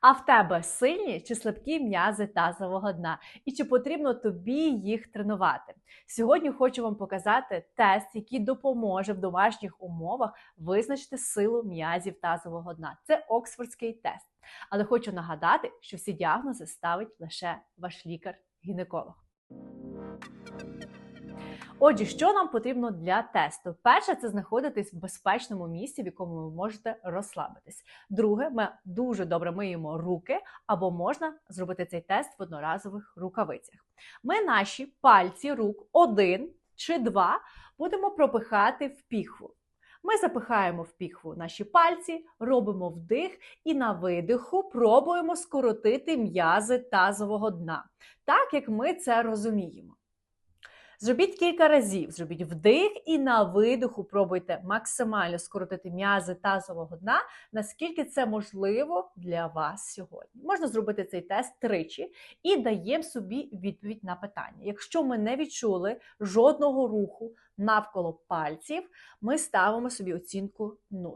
А в тебе сильні чи слабкі м'язи тазового дна? І чи потрібно тобі їх тренувати? Сьогодні хочу вам показати тест, який допоможе в домашніх умовах визначити силу м'язів тазового дна. Це Оксфордський тест. Але хочу нагадати, що всі діагнози ставить лише ваш лікар-гінеколог. Отже, що нам потрібно для тесту? Перше, це знаходитись в безпечному місці, в якому ви можете розслабитись. Друге, ми дуже добре миємо руки, або можна зробити цей тест в одноразових рукавицях. Ми наші пальці рук один чи два будемо пропихати в піхву. Ми запихаємо в піхву наші пальці, робимо вдих і на видиху пробуємо скоротити м'язи тазового дна, так як ми це розуміємо. Зробіть кілька разів, зробіть вдих і на видиху пробуйте максимально скоротити м'язи тазового дна, наскільки це можливо для вас сьогодні. Можна зробити цей тест тричі і даємо собі відповідь на питання. Якщо ми не відчули жодного руху навколо пальців, ми ставимо собі оцінку 0.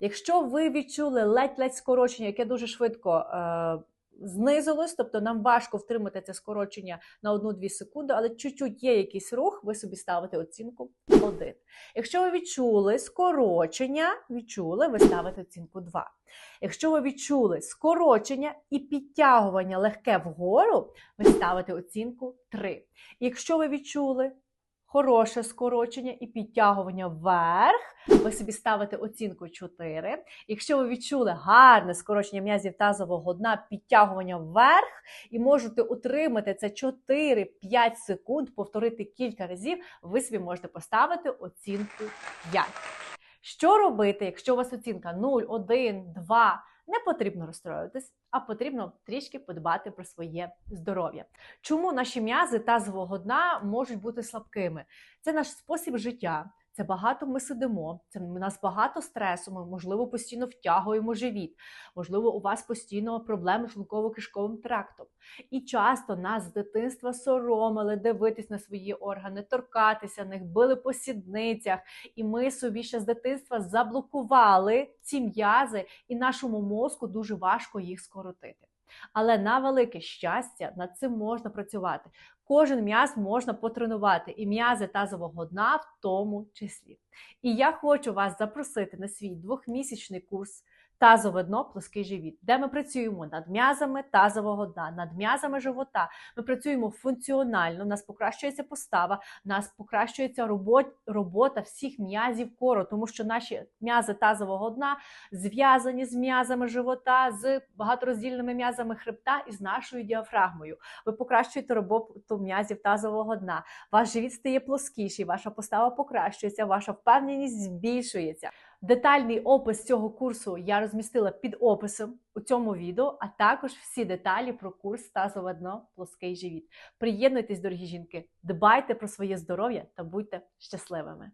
Якщо ви відчули ледь-ледь скорочення, яке дуже швидко. Е знизилось, тобто нам важко втримати це скорочення на 1-2 секунди, але чуть-чуть є якийсь рух, ви собі ставите оцінку 1. Якщо ви відчули скорочення, відчули, ви ставите оцінку 2. Якщо ви відчули скорочення і підтягування легке вгору, ви ставите оцінку 3. Якщо ви відчули хороше скорочення і підтягування вверх. Ви собі ставите оцінку 4. Якщо ви відчули гарне скорочення м'язів тазового дна, підтягування вверх, і можете утримати це 4-5 секунд, повторити кілька разів, ви собі можете поставити оцінку 5. Що робити, якщо у вас оцінка 0, 1, 2? Не потрібно розстроюватись, а потрібно трішки подбати про своє здоров'я. Чому наші м'язи тазового дна можуть бути слабкими? Це наш спосіб життя. Це багато ми сидимо, це у нас багато стресу. Ми можливо постійно втягуємо живіт. Можливо, у вас постійно проблеми з шлунково-кишковим трактом. І часто нас з дитинства соромили дивитись на свої органи, торкатися них, били по сідницях. І ми собі ще з дитинства заблокували ці м'язи, і нашому мозку дуже важко їх скоротити. Але на велике щастя, над цим можна працювати. Кожен м'яз можна потренувати, і м'язи тазового дна в тому числі. І я хочу вас запросити на свій двохмісячний курс тазове дно, плоский живіт, де ми працюємо над м'язами тазового дна, над м'язами живота. Ми працюємо функціонально, у нас покращується постава, у нас покращується робот, робота всіх м'язів кору, тому що наші м'язи тазового дна зв'язані з м'язами живота, з багатороздільними м'язами хребта і з нашою діафрагмою. Ви покращуєте роботу м'язів тазового дна. Ваш живіт стає плоскіший, ваша постава покращується, ваша впевненість збільшується. Детальний опис цього курсу я розмістила під описом у цьому відео, а також всі деталі про курс тазове дно плоский живіт. Приєднуйтесь, дорогі жінки, дбайте про своє здоров'я та будьте щасливими.